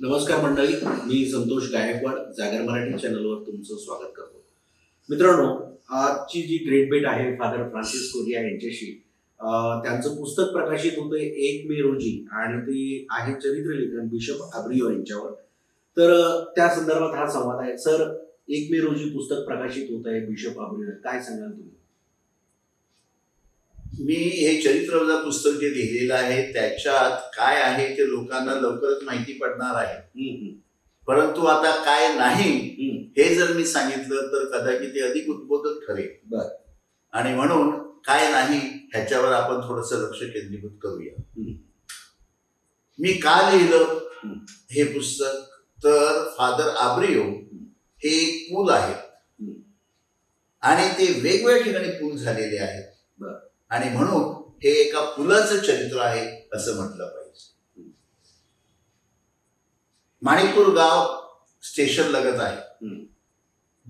नमस्कार मंडळी मी संतोष गायकवाड जागर मराठी चॅनलवर तुमचं स्वागत करतो. मित्रांनो आजची जी ग्रेट भेट आहे फादर फ्रान्सिस कोरिया यांच्याशी त्यांचं पुस्तक प्रकाशित होतंय एक मे रोजी आणि ते आहे चरित्र लेखन बिशप अब्रियो यांच्यावर. तर त्या संदर्भात हा संवाद आहे. सर एक मे रोजी पुस्तक प्रकाशित होत आहे बिशप अब्रियो काय सांगाल तुम्ही? मी हे चरित्रवजा पुस्तक जे लिहिलेलं आहे त्याच्यात काय आहे ते लोकांना लवकरच माहिती पडणार आहे परंतु आता काय नाही हे जर मी सांगितलं तर कदाचित ते अधिक उद्बोधक ठरेल बर. आणि म्हणून काय नाही ह्याच्यावर आपण थोडस लक्ष केंद्रीभूत करूया. मी का लिहिलं. हे पुस्तक तर फादर आब्रियो हे एक पूल आहे हम्म. आणि ते वेगवेगळ्या ठिकाणी पूल झालेले आहेत. आणि म्हणून हे एका पुलाचं चरित्र आहे असं म्हटलं पाहिजे माणिकपूर गाव स्टेशन लगत आहे.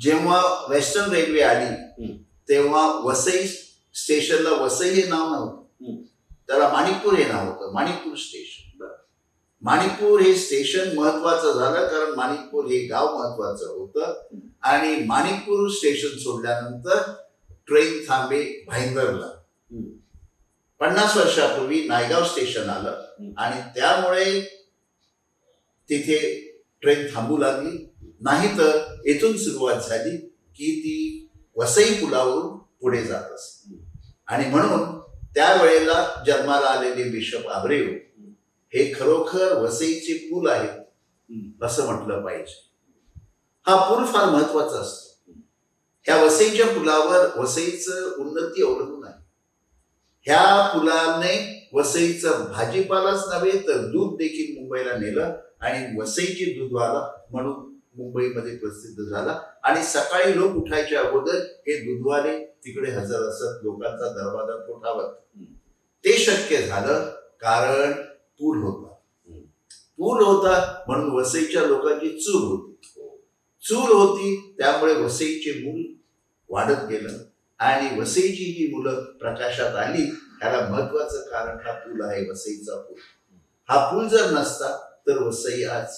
जेव्हा वेस्टर्न रेल्वे आली. तेव्हा वसई स्टेशनला वसई हे नाव नव्हतं. त्याला माणिकपूर हे नाव होतं माणिकपूर स्टेशन. माणिकपूर हे स्टेशन महत्वाचं झालं कारण माणिकपूर हे गाव महत्वाचं होतं. आणि माणिकपूर स्टेशन सोडल्यानंतर ट्रेन थांबे भाईंदरला. पन्नास वर्षापूर्वी नायगाव स्टेशन आलं. आणि त्यामुळे तिथे ट्रेन थांबू लागली. नाहीतर येथून सुरुवात झाली की ती वसई पुलावरून पुढे जात असते. आणि म्हणून त्यावेळेला जन्माला आलेले बिशप आब्रेव हे खरोखर वसईचे पूल आहेत. असं म्हटलं पाहिजे. हा पूल फार महत्त्वाचा असतो. ह्या वसईच्या पुलावर वसईचं उन्नती अवलंबून आहे. ह्या पुलाने वसईचं भाजीपालाच नव्हे तर दूध देखील मुंबईला नेलं आणि वसईची दूधवाला म्हणून मुंबईमध्ये प्रसिद्ध झाला. आणि सकाळी लोक उठायच्या अगोदर हे दुधवाले तिकडे हजर असत लोकांचा दरवाजा ठोठावत ते शक्य झालं कारण पूल होता. पूल होता म्हणून वसईच्या लोकांची चूल होती. चूल होती त्यामुळे वसईचे मूल वाढत गेलं. आणि वसईची ही मुलं प्रकाशात आली ह्याला महत्वाचं कारण हा पूल आहे वसईचा पूल. हा पूल जर नसता तर वसई आज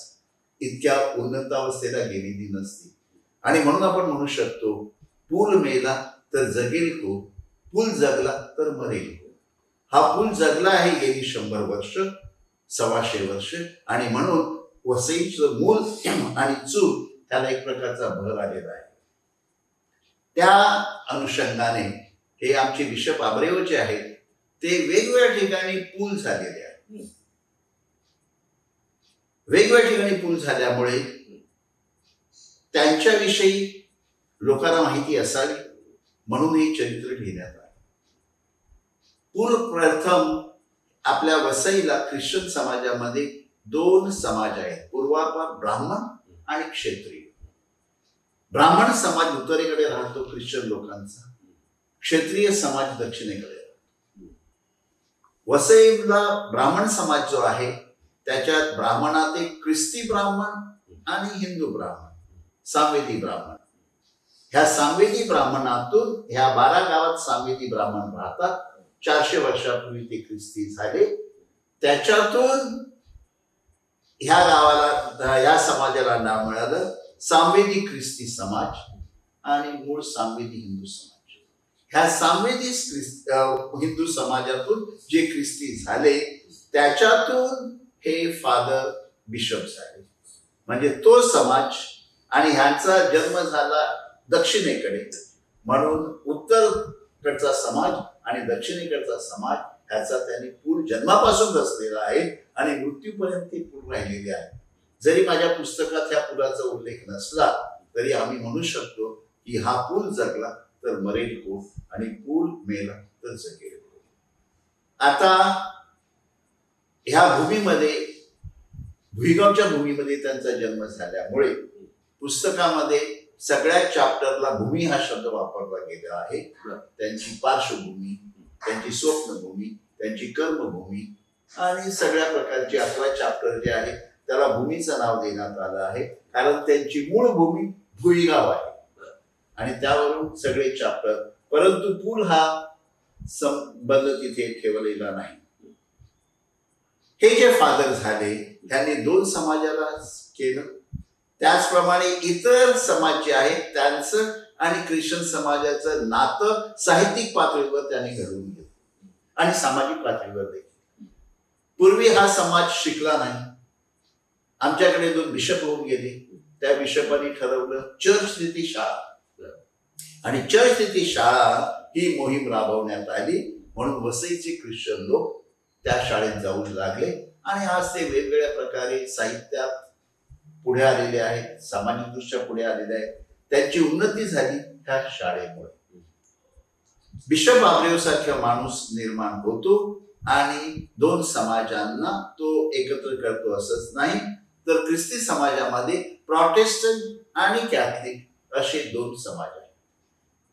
इतक्या उन्नतावस्थेला गेलेली नसती. आणि म्हणून आपण म्हणू शकतो पूल मेला तर जगेल को पूल जगला तर मरेल को हा पूल जगला आहे गेली शंभर वर्ष सव्वाशे वर्ष आणि म्हणून वसईचं मूल आणि चूल त्याला एक प्रकारचा भर आलेला आहे. त्या अनुषंगाने हे आमचे बिशप आबरेव जे आहेत ते वेगवेगळ्या ठिकाणी पूल झालेले आहेत. वेगवेगळ्या ठिकाणी पूल झाल्यामुळे त्यांच्याविषयी लोकांना माहिती असावी म्हणून हे चरित्र लिहिण्यात आले. पूल प्रथम आपल्या वसईला ख्रिश्चन समाजामध्ये दोन समाज आहेत पूर्वापार ब्राह्मण आणि क्षेत्रीय. ब्राह्मण समाज उत्तरेकडे राहतो ख्रिश्चन लोकांचा. क्षेत्रीय समाज दक्षिणेकडे वसईला ब्राह्मण समाज जो आहे त्याच्यात ब्राह्मणात एक ख्रिस्ती ब्राह्मण आणि हिंदू ब्राह्मण सामवेदी ब्राह्मण. ह्या सामवेदी ब्राह्मणातून ह्या बारा गावात सामवेदी ब्राह्मण राहतात. चारशे वर्षापूर्वी ते ख्रिस्ती झाले. त्याच्यातून ह्या गावाला या समाजाला नाव मिळालं. सामवेदी ख्रिस्ती समाज आणि मूळ सामवेदी हिंदू समाज. ह्या सामवेदी हिंदू समाजातून जे ख्रिस्ती झाले त्याच्यातून हे फादर बिशप झाले. म्हणजे तो समाज आणि ह्यांचा जन्म झाला दक्षिणेकडे. म्हणून उत्तरकडचा समाज आणि दक्षिणेकडचा समाज ह्याचा त्यांनी पूल जन्मापासून रचलेला आहे आणि मृत्यूपर्यंत ते पूल राहिलेले आहे. जरी माझ्या पुस्तकात ह्या पुलाचा उल्लेख नसला तरी आम्ही म्हणू शकतो की हा पूल जगला तर मरेल को आणि पूल मेला तर जगेल आता ह्या भूमीमध्ये भुईगावच्या भूमीमध्ये त्यांचा जन्म झाल्यामुळे पुस्तकामध्ये सगळ्या चॅप्टरला भूमी हा शब्द वापरला गेला आहे. त्यांची पार्श्वभूमी त्यांची स्वप्नभूमी त्यांची कर्मभूमी आणि सगळ्या प्रकारचे अकरा चॅप्टर जे आहे त्याला भूमीचं नाव देण्यात आलं आहे. कारण त्यांची मूळ भूमी भुईगाव आहे. आणि त्यावरून सगळे चॅप्टर परंतु पूल हा संबंध तिथे ठेवलेला नाही. हे जे फादर झाले त्यांनी दोन समाजाला केलं. त्याचप्रमाणे इतर समाज जे आहेत त्यांचं आणि ख्रिश्चन समाजाचं नातं साहित्यिक पातळीवर त्यांनी घडवून घेतलं. आणि सामाजिक पातळीवर देखील. पूर्वी हा समाज शिकला नाही. आमच्याकडे दोन बिशप होऊन गेले. त्या बिशपांनी ठरवलं चर्च स्थिती शाळा. आणि चर्च स्थिती शाळा ही मोहीम राबवण्यात आली. म्हणून वसईचे ख्रिश्चन लोक त्या शाळेत जाऊ लागले. आणि आज ते वेगवेगळ्या प्रकारे साहित्यात पुढे आलेले आहेत. सामाजिक दृष्ट्या पुढे आलेले आहेत. त्यांची उन्नती झाली त्या शाळेमुळे. बिशप आब्रेव सारखा माणूस निर्माण होतो आणि दोन समाजांना तो एकत्र करतो असंच नाही. तर ख्रिस्ती समाजामध्ये प्रॉटेस्टंट आणि कॅथलिक असे दोन समाज आहेत.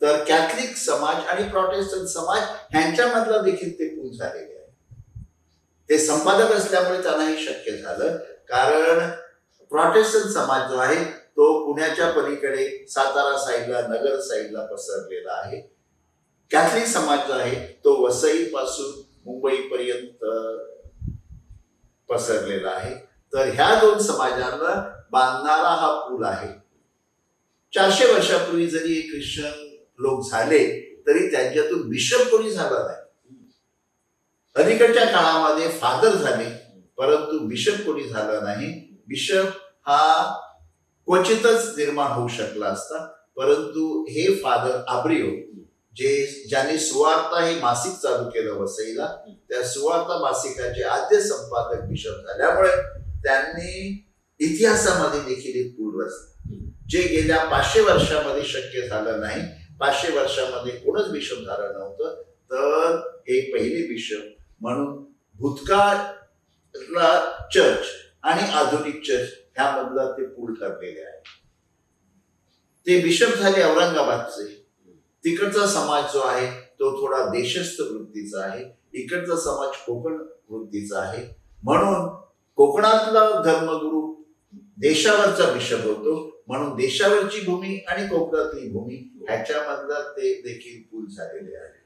तर कॅथलिक समाज आणि प्रॉटेस्टंट समाज ह्यांच्यामधला देखील ते पूल झालेले आहे ते संपादक असल्यामुळे त्यांना हे शक्य झालं कारण प्रॉटेस्टंट समाज जो आहे तो पुण्याच्या पलीकडे सातारा साईडला नगर साईडला पसरलेला आहे. कॅथलिक समाज जो आहे तो वसई पासून मुंबईपर्यंत पसरलेला आहे. तर ह्या दोन समाजांना बांधणारा हा पूल आहे. चारशे वर्षापूर्वी जरी ख्रिश्चन लोक झाले तरी त्यांच्यातून बिशप कोणी झाला नाही. अलीकडच्या काळामध्ये फादर झाले परंतु बिशप कोणी झाला नाही. बिशप हा क्वचितच निर्माण होऊ शकला असता परंतु हे फादर आब्रिओ जे ज्याने सुवार्ता हे मासिक चालू केलं वसईला त्या सुवार्ता मासिकाचे आद्य संपादक बिशप झाल्यामुळे त्यांनी इतिहासामध्ये देखील एक पूल रचला. जे गेल्या पाचशे वर्षामध्ये शक्य झालं नाही पाचशे वर्षामध्ये कोणच बिशप झालं नव्हतं तर हे पहिले बिशप म्हणून भूतकाळला चर्च आणि आधुनिक चर्च ह्यामधला ते पूल ठरलेले आहे. ते बिशप झाले औरंगाबादचे. तिकडचा समाज जो आहे तो थोडा देशस्थ वृत्तीचा आहे. इकडचा समाज कोकण वृत्तीचा आहे. म्हणून कोकणातला धर्मगुरू देशावरचा बिशप होतो. म्हणून देशावरची भूमी आणि कोकणातली भूमी ह्याच्यामधला ते देखील पूल झालेले आहे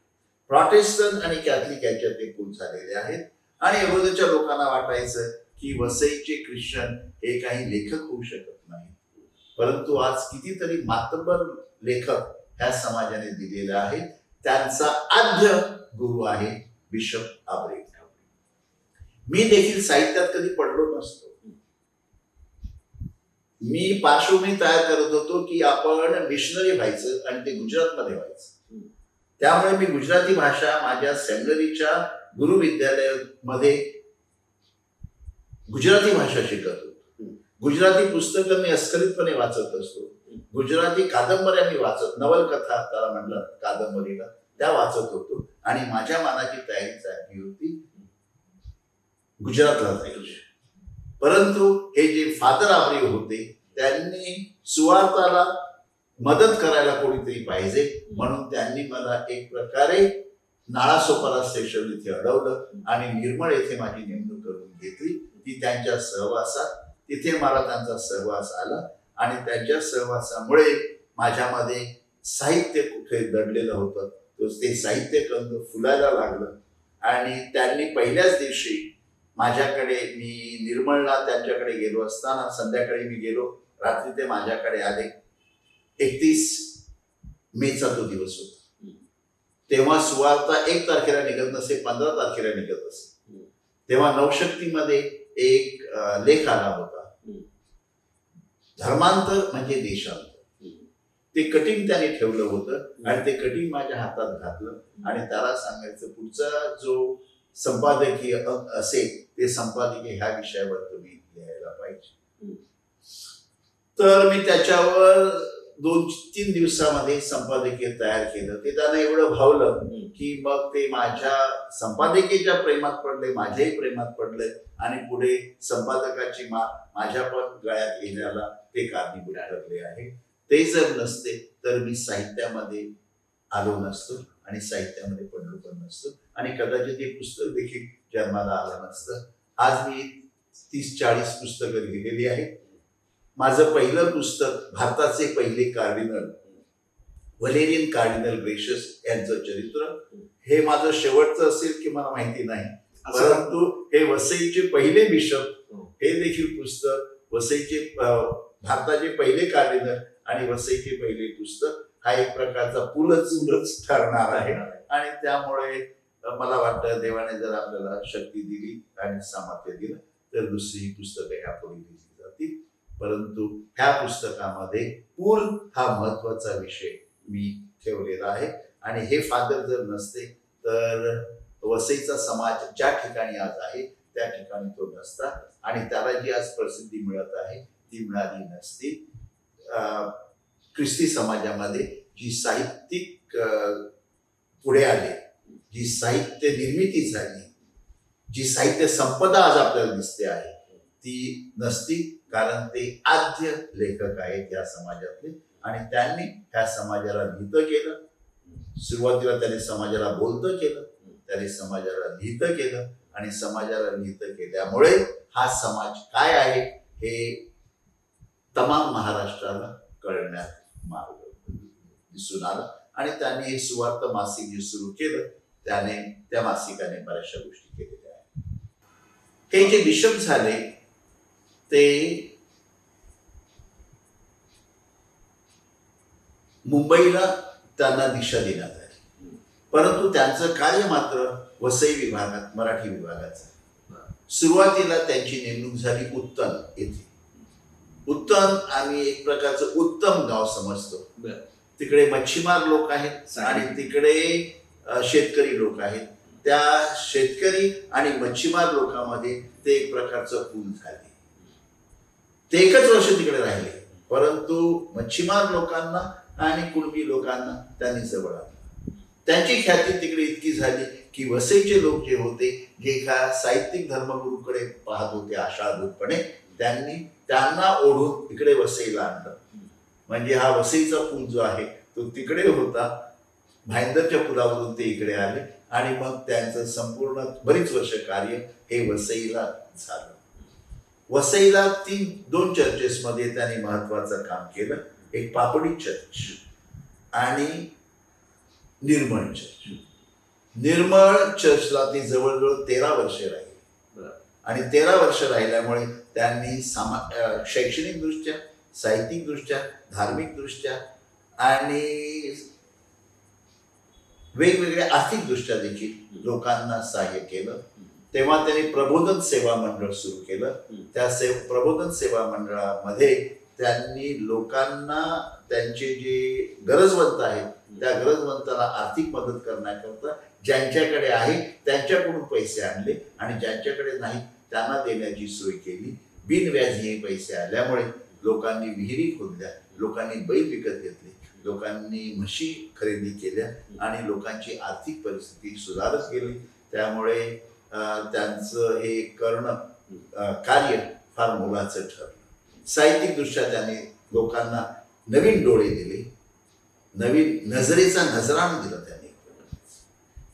प्रॉटेस्टन आणि कॅथलिक यांच्यात ते पूल झालेले आहेत. आणि अगोदरच्या लोकांना वाटायचं की वसईचे ख्रिश्चन हे काही लेखक होऊ शकत नाही परंतु आज कितीतरी मातबर लेखक ह्या समाजाने दिलेले आहेत. त्यांचा आद्य गुरु आहे बिशप आबरे मी देखील साहित्यात कधी पडलो नसतो. मी पार्श्वभूमी तयार करत होतो की आपण मिशनरी व्हायचं आणि ते गुजरातमध्ये व्हायचं. त्यामुळे मी गुजराती भाषा माझ्या सेमिनरीच्या गुरु विद्यालयामध्ये गुजराती भाषा शिकत होतो. गुजराती पुस्तकं मी अस्खलितपणे वाचत असतो. गुजराती कादंबऱ्या मी वाचत नवलकथा त्याला म्हणलं कादंबरीला त्या वाचत होतो. आणि माझ्या मनाची तयारी चालली होती. गुजरातला जायची परंतु हे जे फादर आबरी होते त्यांनी सुवार्ताला मदत करायला कोणीतरी पाहिजे. म्हणून त्यांनी मला एक प्रकारे नाळासोपारा स्टेशन इथे अडवलं आणि निर्मळ येथे माझी नेमणूक करून घेतली. ती त्यांच्या सहवासात तिथे मला त्यांचा सहवास आला आणि त्यांच्या सहवासामुळे माझ्यामध्ये साहित्य कुठे दडलेलं होतं ते साहित्य कंद फुलायला लागलं. आणि त्यांनी पहिल्याच दिवशी माझ्याकडे मी निर्मळला त्यांच्याकडे गेलो असताना संध्याकाळी मी गेलो. रात्री ते माझ्याकडे आले. एकतीस मेचा तो दिवस होता. तेव्हा सुवार्ता एक तारखेला निघत नसे पंधरा तारखेला निघत असे तेव्हा नवशक्तीमध्ये एक लेख आला होता. धर्मांतर म्हणजे देशांतर. ते कटिंग त्याने ठेवलं होतं आणि ते कटिंग माझ्या हातात घातलं आणि त्याला सांगायचं पुढचा जो संपादकीय असेल ते संपादकीय ह्या विषयावर तुम्ही लिहायला पाहिजे. तर मी त्याच्यावर दोन तीन दिवसामध्ये संपादकीय तयार केलं. ते त्यांना एवढं भावलं की मग ते माझ्या संपादकीच्या प्रेमात पडले माझ्याही प्रेमात पडले आणि पुढे संपादकाची मा माझ्या पण गळ्यात येण्याला ते कारणीभूत ठरले आहे. ते जर नसते तर मी साहित्यामध्ये आलो नसतो आणि साहित्यामध्ये पडलो पण नसतो. आणि कदाचित हे पुस्तक देखील जन्माला आलं नसतं. आज मी तीस चाळीस पुस्तकं लिहिलेली आहेत. माझं पहिलं पुस्तक भारताचे पहिले कार्डिनल वलेरियन कार्डिनल ग्रेशियस यांचं चरित्र हे माझं शेवटचं असेल की मला माहिती नाही. परंतु हे वसईचे पहिले बिशप हो. हे देखील पुस्तक वसईचे भारताचे पहिले कार्डिनल आणि वसईचे पहिले पुस्तक हा एक प्रकारचा पुलच ठरणार आहे. आणि त्यामुळे मला वाटतं देवाने जर आपल्याला शक्ती दिली आणि सामर्थ्य दिलं तर दुसरी ही पुस्तकं ह्यापुढे लिहिली जातील. परंतु ह्या पुस्तकामध्ये पूर हा महत्त्वाचा विषय मी ठेवलेला आहे. आणि हे फादर जर नसते तर वसईचा समाज ज्या ठिकाणी आज आहे त्या ठिकाणी तो नसता. आणि त्याला जी आज प्रसिद्धी मिळत आहे ती मिळाली नसती. ख्रिस्ती समाजामध्ये जी साहित्यिक पुढे आले जी साहित्य निर्मिती झाली जी साहित्य संपदा आज आपल्याला दिसते आहे ती नसती कारण ते आद्य लेखक आहेत या समाजातले आणि त्यांनी ह्या समाजाला लिहितं केलं. सुरुवातीला त्यांनी समाजाला बोलतं केलं त्यांनी समाजाला लिहितं केलं आणि समाजाला लिहितं केल्यामुळे हा समाज काय आहे हे तमाम महाराष्ट्राला कळण्यात मार्ग दिसून आला. आणि त्यांनी हे सुवार्थ मासिक जे सुरू केलं त्याने त्या मासिकाने बऱ्याचशा गोष्टी केलेल्या आहेत. हे जे बिशप झाले ते मुंबईला त्यांना दिशा देण्यात आली. परंतु त्यांचं कार्य मात्र वसई विभागात मराठी विभागाचं. सुरुवातीला त्यांची नेमणूक झाली उत्तन येथे. उत्तन आम्ही एक प्रकारचं उत्तम गाव समजतो. तिकडे मच्छीमार लोक आहेत आणि तिकडे शेतकरी लोक आहेत. त्या शेतकरी आणि मच्छीमार लोकांमध्ये ते एक प्रकारचं पूल झाले. ते एकच वर्ष तिकडे राहिले. परंतु मच्छीमार लोकांना आणि कुणबी लोकांना त्यांनी जवळ आणलं त्यांची ख्याती तिकडे इतकी झाली की वसईचे लोक जे होते जे एका साहित्यिक धर्मगुरूकडे पाहत होते आशादूतपणे त्यांनी त्यांना ओढून इकडे वसईला आणलं. म्हणजे हा वसईचा पूल जो आहे तो तिकडे होता. भाईंदरच्या पुलावरून ते इकडे आले आणि मग त्यांचं संपूर्ण बरीच वर्ष कार्य हे वसईला झालं. वसईला तीन दोन चर्चेसमध्ये त्यांनी महत्वाचं काम केलं. एक पापडी चर्च आणि निर्मळ चर्च निर्मळ चर्चला ती जवळजवळ तेरा वर्षे राहिली. आणि तेरा वर्ष राहिल्यामुळे त्यांनी सामा शैक्षणिकदृष्ट्या शैक्षणिक दृष्ट्या धार्मिक दृष्ट्या आणि वेगवेगळ्या आर्थिक दृष्ट्या देखील लोकांना सहाय्य केलं. तेव्हा त्यांनी प्रबोधन सेवा मंडळ सुरू केलं. त्या से प्रबोधन सेवा मंडळामध्ये त्यांनी लोकांना त्यांचे जे गरजवंत आहेत त्या गरजवंताला आर्थिक मदत करण्याकरता ज्यांच्याकडे आहे त्यांच्याकडून पैसे आणले आणि ज्यांच्याकडे नाही त्यांना देण्याची सोय केली. बिनव्याजी हे पैसे आल्यामुळे लोकांनी विहिरी खोदल्या लोकांनी बैल विकत घेतले. लोकांनी म्हशी खरेदी केल्या आणि लोकांची आर्थिक परिस्थिती सुधारत गेली. त्यामुळे त्यांचं हे करणं कार्य फार मोलाचं ठरलं. साहित्यिकदृष्ट्या त्याने लोकांना नवीन डोळे दिले. नवीन नजरेचा नजराण दिला त्यांनी.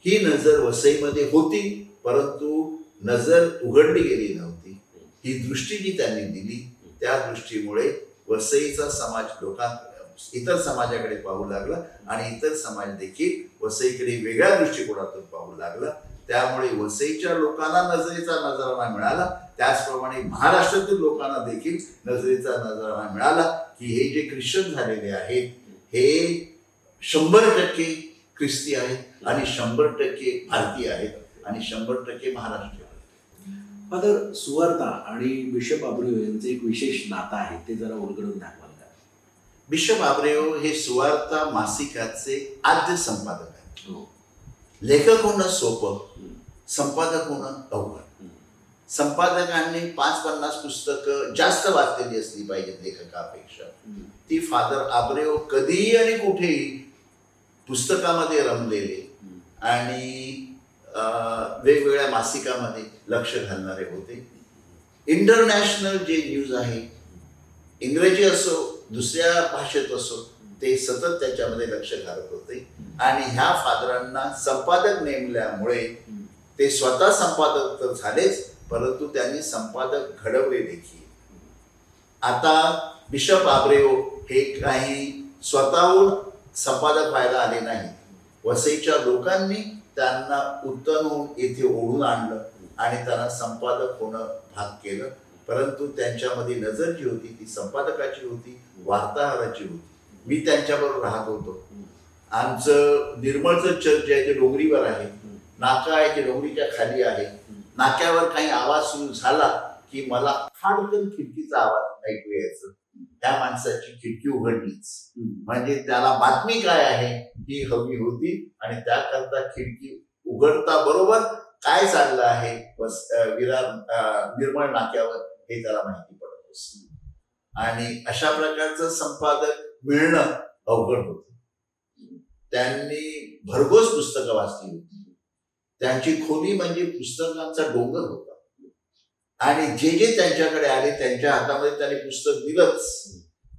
ही नजर वसईमध्ये होती परंतु नजर उघडली गेली नव्हती. ही दृष्टी जी त्यांनी दिली त्या दृष्टीमुळे वसईचा समाज लोकां इतर समाजाकडे पाहू लागला आणि इतर समाज देखील वसईकडे वेगळ्या दृष्टिकोनातून पाहू लागला. त्यामुळे वसईच्या लोकांना नजरेचा नजराणा मिळाला. त्याचप्रमाणे महाराष्ट्रातील लोकांना देखील नजरेचा नजराणा मिळाला की हे जे ख्रिश्चन झालेले आहेत हे शंभर टक्के ख्रिस्ती आहेत आणि शंभर टक्के भारतीय आहेत आणि शंभर टक्के महाराष्ट्रीय फादर सुवार्ता आणि बिशप आब्रियो यांचं एक विशेष नातं आहे ते जरा उलगडून दाखवा. बिशप आब्रेओ हे सुवार्ता मासिकाचे आद्य संपादक आहेत हो लेखक होणं सोपं. संपादक होणं अवघड. संपादकांनी पाच पन्नास पुस्तकं जास्त वाचलेली असली पाहिजेत लेखकापेक्षा. ती फादर आब्रेओ कधीही आणि कुठेही पुस्तकामध्ये रमलेले. आणि वेगवेगळ्या मासिकामध्ये लक्ष घालणारे होते इंटरनॅशनल जे न्यूज आहे इंग्रजी असो दुसऱ्या भाषेत असो ते सतत त्याच्यामध्ये लक्ष घालत होते. आणि ह्या फादरांना संपादक नेमल्यामुळे ते स्वतः संपादक तर झालेच परंतु त्यांनी संपादक घडवले देखील. आता बिशप आब्रेओ हे काही स्वतःहून संपादक व्हायला आले नाही वसईच्या लोकांनी त्यांना उत्तन होऊन येथे ओढून आणलं आणि त्यांना संपादक होणं भाग केलं. परंतु त्यांच्यामध्ये नजर जी होती ती संपादकाची होती. वार्ताहराची होती. मी त्यांच्याबरोबर राहत होतो. आमचं निर्मळचं चर्च जे आहे ते डोंगरीवर आहे. नाका आहे ते डोंगरीच्या खाली आहे. नाक्यावर काही आवाज सुरू झाला की मला खाडकन खिडकीचा आवाज ऐकू यायचं. त्या माणसाची खिडकी उघडलीच. म्हणजे त्याला बातमी काय आहे ही हवी होती आणि त्याकरता खिडकी उघडता बरोबर काय चाललं आहे? विरार निर्मळ नाक्यावर हे त्याला माहिती पडत असत आणि अशा प्रकारचं संपादक मिळणं अवघड होत. त्यांनी भरघोस पुस्तकं वाचली होती. त्यांची खोली म्हणजे पुस्तकांचा डोंगर होता. आणि जे जे त्यांच्याकडे आले त्यांच्या हातामध्ये त्यांनी पुस्तक दिलंच.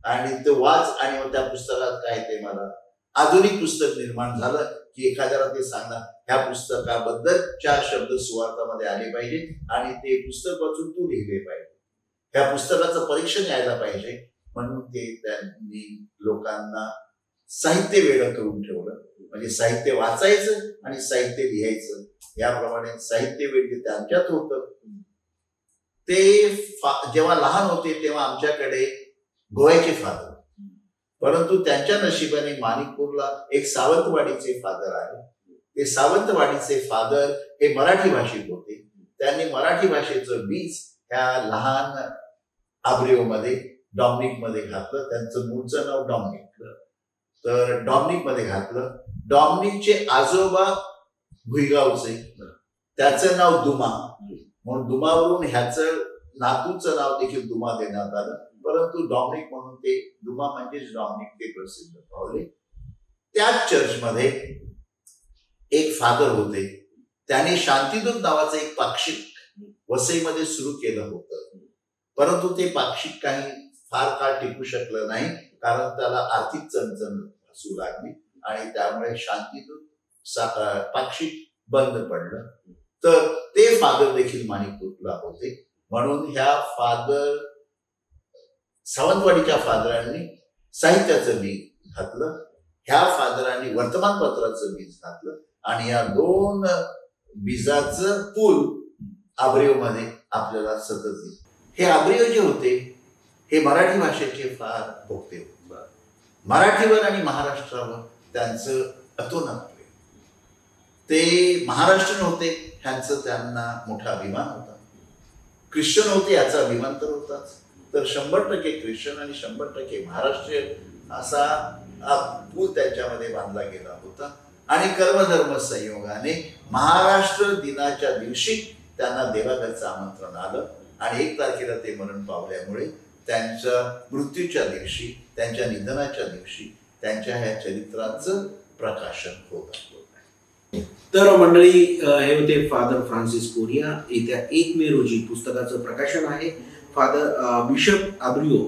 आणि ते वाच आणि मग त्या पुस्तकात काय ते मला आधुनिक पुस्तक निर्माण झालं की एखाद्याला ते सांगणार ह्या पुस्तकाबद्दल चार शब्द सुवार्थामध्ये आले पाहिजे आणि ते पुस्तक वाचून तू लिहिले पाहिजे ह्या पुस्तकाचं परीक्षण यायला पाहिजे. म्हणून ते त्यांनी लोकांना साहित्य वेगळं करून ठेवलं. म्हणजे साहित्य वाचायचं आणि साहित्य लिहायचं. याप्रमाणे साहित्य वेगळे त्यांच्यात होतं ते जेव्हा लहान होते तेव्हा आमच्याकडे गोव्याचे फादर परंतु त्यांच्या नशिबाने माणिकपूरला एक सावंतवाडीचे फादर आहे. ते सावंतवाडीचे फादर हे मराठी भाषिक होते. त्यांनी मराठी भाषेचं बीज ह्या लहान आब्रिओमध्ये डॉमिनिकमध्ये घातलं. त्यांचं मूळचं नाव डॉमिनिक. तर डॉमिनिकमध्ये घातलं. डॉमिनिकचे आजोबा भुईगावचे. त्याचं नाव दुमा. म्हणून दुमावरून ह्याचं नातूचं नाव देखील दुमा देण्यात आलं. परंतु डॉमिनिक म्हणून ते दुमा म्हणजेच डॉमिनिक ते प्रसिद्ध पावले. त्याच चर्चमध्ये एक फादर होते. त्याने शांतिदूत नावाचं एक पाक्षिक वसईमध्ये सुरू केलं होतं. परंतु ते पाक्षिक काही फार काळ टिकू शकलं नाही कारण त्याला आर्थिक चणचण भासू लागली आणि त्यामुळे शांतीतून सा- पाक्षिक बंद पडलं. तर ते फादर देखील माणिकपूरला होते. म्हणून ह्या फादर सावंतवाडीच्या फादरांनी साहित्याचं बीज घातलं. ह्या फादरांनी वर्तमानपत्राचं बीज घातलं. आणि या दोन बीजाचं पूल आब्रिओमध्ये आपल्याला सतत दिसत हे आब्रिओ जे होते हे मराठी भाषेचे फार भोगते. मराठीवर आणि महाराष्ट्रावर त्यांचं अतोनात ते महाराष्ट्रीयन होते ह्यांचं त्यांना मोठा अभिमान होता. ख्रिश्चन होते याचा अभिमान तर होताच. तर शंभर टक्के ख्रिश्चन आणि शंभर टक्के महाराष्ट्रीयन असा पूल त्यांच्यामध्ये बांधला गेला होता. आणि कर्मधर्म संयोगाने महाराष्ट्र दिनाच्या दिवशी त्यांना देवाघरचं आमंत्रण आलं. आणि एक तारखेला ते मरण पावल्यामुळे त्यांच्या मृत्यूच्या दिवशी त्यांच्या निधनाच्या दिवशी त्यांच्या ह्या चरित्राचं प्रकाशन होत असतो. तर मंडळी हे होते फादर फ्रान्सिस कोरिया. येत्या एक मे रोजी पुस्तकाचं प्रकाशन आहे. फादर बिशप आब्रिओ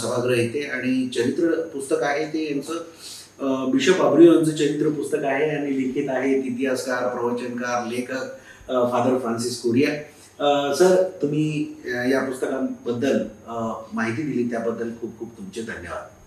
सभागृह येते आणि चरित्र पुस्तक आहे ते यांचं. बिशप आब्रिओ यांचं चरित्र पुस्तक आहे आणि लिखित आहेत इतिहासकार प्रवचनकार लेखक फादर फ्रान्सिस कोरिया. सर तुम्ही या पुस्तकांबद्दल माहिती दिली त्याबद्दल खूप खूप तुमचे धन्यवाद.